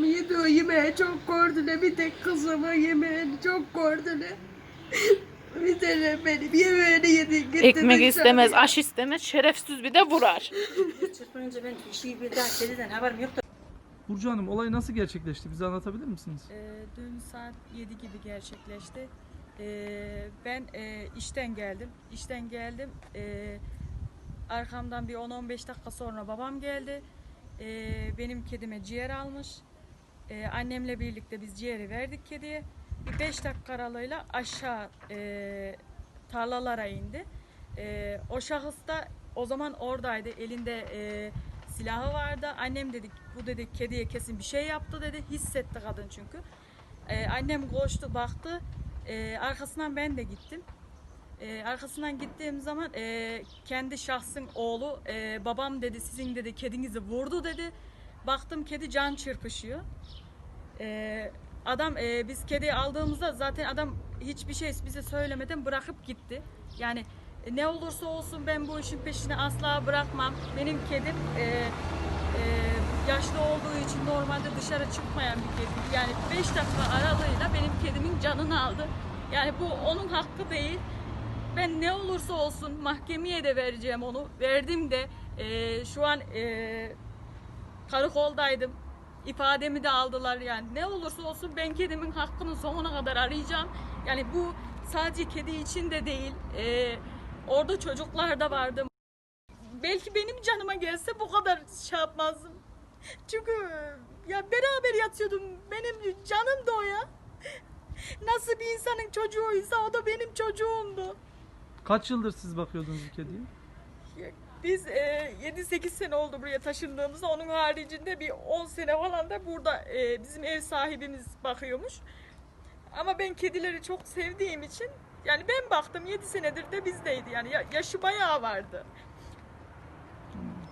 Kızım yediği yemeği çok gördüler. Bir tek kızımın yemeğini çok gördüler. Bir tane benim yemeğini yedi. gitti Ekmek istemez, aş istemez, şerefsiz bir de vurar. Çırpınınca ben işi bir daha kediden haberim yoktu. Burcu Hanım olay nasıl gerçekleşti? Bize anlatabilir misiniz? Ee, dün saat 7 gibi gerçekleşti. Ee, ben e, işten geldim. İşten geldim. Ee, arkamdan bir 10-15 dakika sonra babam geldi. Ee, benim kedime ciğer almış. Ee, annemle birlikte biz ciğeri verdik kediye. Bir 5 dakika aralığıyla aşağı e, tarlalara indi. Ee, o şahıs da o zaman oradaydı. Elinde e, silahı vardı. Annem dedik bu dedi kediye kesin bir şey yaptı dedi. Hissetti kadın çünkü. Ee, annem koştu baktı. Ee, arkasından ben de gittim. Ee, arkasından gittiğim zaman e, kendi şahsın oğlu e, babam dedi sizin dedi kedinizi vurdu dedi. Baktım kedi can çırpışıyor. Ee, adam e, biz kediyi aldığımızda zaten adam hiçbir şey bize söylemeden bırakıp gitti. Yani e, ne olursa olsun ben bu işin peşini asla bırakmam. Benim kedim e, e, yaşlı olduğu için normalde dışarı çıkmayan bir kedi. Yani 5 dakika aralığıyla benim kedimin canını aldı. Yani bu onun hakkı değil. Ben ne olursa olsun mahkemeye de vereceğim onu. Verdim de e, şu an e, karakoldaydım. İfademi de aldılar yani. Ne olursa olsun ben kedimin hakkını sonuna kadar arayacağım. Yani bu sadece kedi için de değil. Ee, orada çocuklar da vardı. Belki benim canıma gelse bu kadar şey yapmazdım. Çünkü ya beraber yatıyordum. Benim canım da o ya. Nasıl bir insanın çocuğuysa o da benim çocuğumdu. Kaç yıldır siz bakıyordunuz bu kediye? Biz e, 7-8 sene oldu buraya taşındığımızda. Onun haricinde bir 10 sene falan da burada e, bizim ev sahibimiz bakıyormuş. Ama ben kedileri çok sevdiğim için yani ben baktım 7 senedir de bizdeydi. Yani ya- yaşı bayağı vardı.